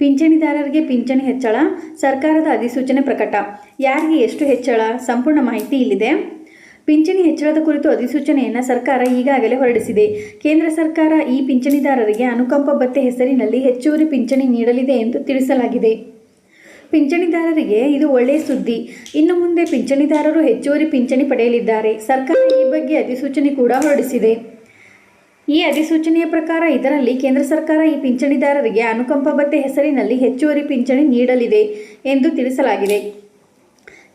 ಪಿಂಚಣಿದಾರರಿಗೆ ಪಿಂಚಣಿ ಹೆಚ್ಚಳ, ಸರ್ಕಾರದ ಅಧಿಸೂಚನೆ ಪ್ರಕಟ. ಯಾರಿಗೆ ಎಷ್ಟು ಹೆಚ್ಚಳ? ಸಂಪೂರ್ಣ ಮಾಹಿತಿ ಇಲ್ಲಿದೆ. ಪಿಂಚಣಿ ಹೆಚ್ಚಳದ ಕುರಿತು ಅಧಿಸೂಚನೆಯನ್ನು ಸರ್ಕಾರ ಈಗಾಗಲೇ ಹೊರಡಿಸಿದೆ. ಕೇಂದ್ರ ಸರ್ಕಾರ ಈ ಪಿಂಚಣಿದಾರರಿಗೆ ಅನುಕಂಪ ಭತ್ತೆ ಹೆಸರಿನಲ್ಲಿ ಹೆಚ್ಚುವರಿ ಪಿಂಚಣಿ ನೀಡಲಿದೆ ಎಂದು ತಿಳಿಸಲಾಗಿದೆ. ಪಿಂಚಣಿದಾರರಿಗೆ ಇದು ಒಳ್ಳೆಯ ಸುದ್ದಿ. ಇನ್ನು ಮುಂದೆ ಪಿಂಚಣಿದಾರರು ಹೆಚ್ಚುವರಿ ಪಿಂಚಣಿ ಪಡೆಯಲಿದ್ದಾರೆ. ಸರ್ಕಾರ ಈ ಬಗ್ಗೆ ಅಧಿಸೂಚನೆ ಕೂಡ ಹೊರಡಿಸಿದೆ. ಈ ಅಧಿಸೂಚನೆಯ ಪ್ರಕಾರ ಇದರಲ್ಲಿ ಕೇಂದ್ರ ಸರ್ಕಾರ ಈ ಪಿಂಚಣಿದಾರರಿಗೆ ಅನುಕಂಪ ಭತ್ತೆ ಹೆಸರಿನಲ್ಲಿ ಹೆಚ್ಚುವರಿ ಪಿಂಚಣಿ ನೀಡಲಿದೆ ಎಂದು ತಿಳಿಸಲಾಗಿದೆ.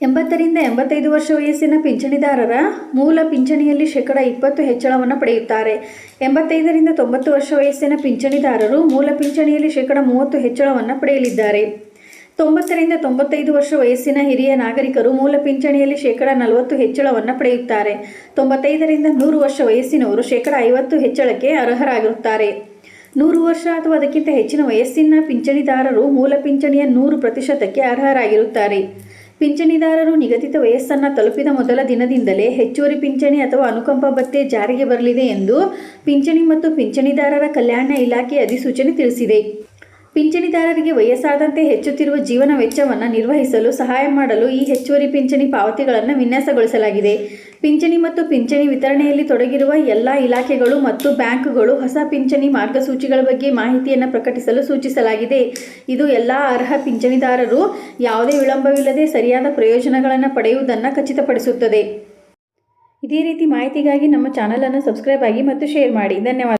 ಎಂಬತ್ತರಿಂದ ಎಂಬತ್ತೈದು ವರ್ಷ ವಯಸ್ಸಿನ ಪಿಂಚಣಿದಾರರ ಮೂಲ ಪಿಂಚಣಿಯಲ್ಲಿ ಶೇಕಡ ಇಪ್ಪತ್ತು ಹೆಚ್ಚಳವನ್ನು ಪಡೆಯುತ್ತಾರೆ. ಎಂಬತ್ತೈದರಿಂದ ತೊಂಬತ್ತು ವರ್ಷ ವಯಸ್ಸಿನ ಪಿಂಚಣಿದಾರರು ಮೂಲ ಪಿಂಚಣಿಯಲ್ಲಿ ಶೇಕಡ ಮೂವತ್ತು ಹೆಚ್ಚಳವನ್ನು ಪಡೆಯಲಿದ್ದಾರೆ. ತೊಂಬತ್ತರಿಂದ ತೊಂಬತ್ತೈದು ವರ್ಷ ವಯಸ್ಸಿನ ಹಿರಿಯ ನಾಗರಿಕರು ಮೂಲ ಪಿಂಚಣಿಯಲ್ಲಿ ಶೇಕಡ ನಲವತ್ತು ಹೆಚ್ಚಳವನ್ನು ಪಡೆಯುತ್ತಾರೆ. ತೊಂಬತ್ತೈದರಿಂದ ನೂರು ವರ್ಷ ವಯಸ್ಸಿನವರು ಶೇಕಡ ಐವತ್ತು ಹೆಚ್ಚಳಕ್ಕೆ ಅರ್ಹರಾಗಿರುತ್ತಾರೆ. ನೂರು ವರ್ಷ ಅಥವಾ ಅದಕ್ಕಿಂತ ಹೆಚ್ಚಿನ ವಯಸ್ಸಿನ ಪಿಂಚಣಿದಾರರು ಮೂಲ ಪಿಂಚಣಿಯ ನೂರು ಪ್ರತಿಶತಕ್ಕೆ ಅರ್ಹರಾಗಿರುತ್ತಾರೆ. ಪಿಂಚಣಿದಾರರು ನಿಗದಿತ ವಯಸ್ಸನ್ನು ತಲುಪಿದ ಮೊದಲ ದಿನದಿಂದಲೇ ಹೆಚ್ಚುವರಿ ಪಿಂಚಣಿ ಅಥವಾ ಅನುಕಂಪ ಭತ್ತೆ ಜಾರಿಗೆ ಬರಲಿದೆ ಎಂದು ಪಿಂಚಣಿ ಮತ್ತು ಪಿಂಚಣಿದಾರರ ಕಲ್ಯಾಣ ಇಲಾಖೆ ಅಧಿಸೂಚನೆ ತಿಳಿಸಿದೆ. ಪಿಂಚಣಿದಾರರಿಗೆ ವಯಸ್ಸಾದಂತೆ ಹೆಚ್ಚುತ್ತಿರುವ ಜೀವನ ವೆಚ್ಚವನ್ನು ನಿರ್ವಹಿಸಲು ಸಹಾಯ ಮಾಡಲು ಈ ಹೆಚ್ಚುವರಿ ಪಿಂಚಣಿ ಪಾವತಿಗಳನ್ನು ವಿನ್ಯಾಸಗೊಳಿಸಲಾಗಿದೆ. ಪಿಂಚಣಿ ಮತ್ತು ಪಿಂಚಣಿ ವಿತರಣೆಯಲ್ಲಿ ತೊಡಗಿರುವ ಎಲ್ಲ ಇಲಾಖೆಗಳು ಮತ್ತು ಬ್ಯಾಂಕುಗಳು ಹೊಸ ಪಿಂಚಣಿ ಮಾರ್ಗಸೂಚಿಗಳ ಬಗ್ಗೆ ಮಾಹಿತಿಯನ್ನು ಪ್ರಕಟಿಸಲು ಸೂಚಿಸಲಾಗಿದೆ. ಇದು ಎಲ್ಲ ಅರ್ಹ ಪಿಂಚಣಿದಾರರು ಯಾವುದೇ ವಿಳಂಬವಿಲ್ಲದೆ ಸರಿಯಾದ ಪ್ರಯೋಜನಗಳನ್ನು ಪಡೆಯುವುದನ್ನು ಖಚಿತಪಡಿಸುತ್ತದೆ. ಇದೇ ರೀತಿ ಮಾಹಿತಿಗಾಗಿ ನಮ್ಮ ಚಾನಲನ್ನು ಸಬ್ಸ್ಕ್ರೈಬ್ ಆಗಿ ಮತ್ತು ಶೇರ್ ಮಾಡಿ. ಧನ್ಯವಾದ.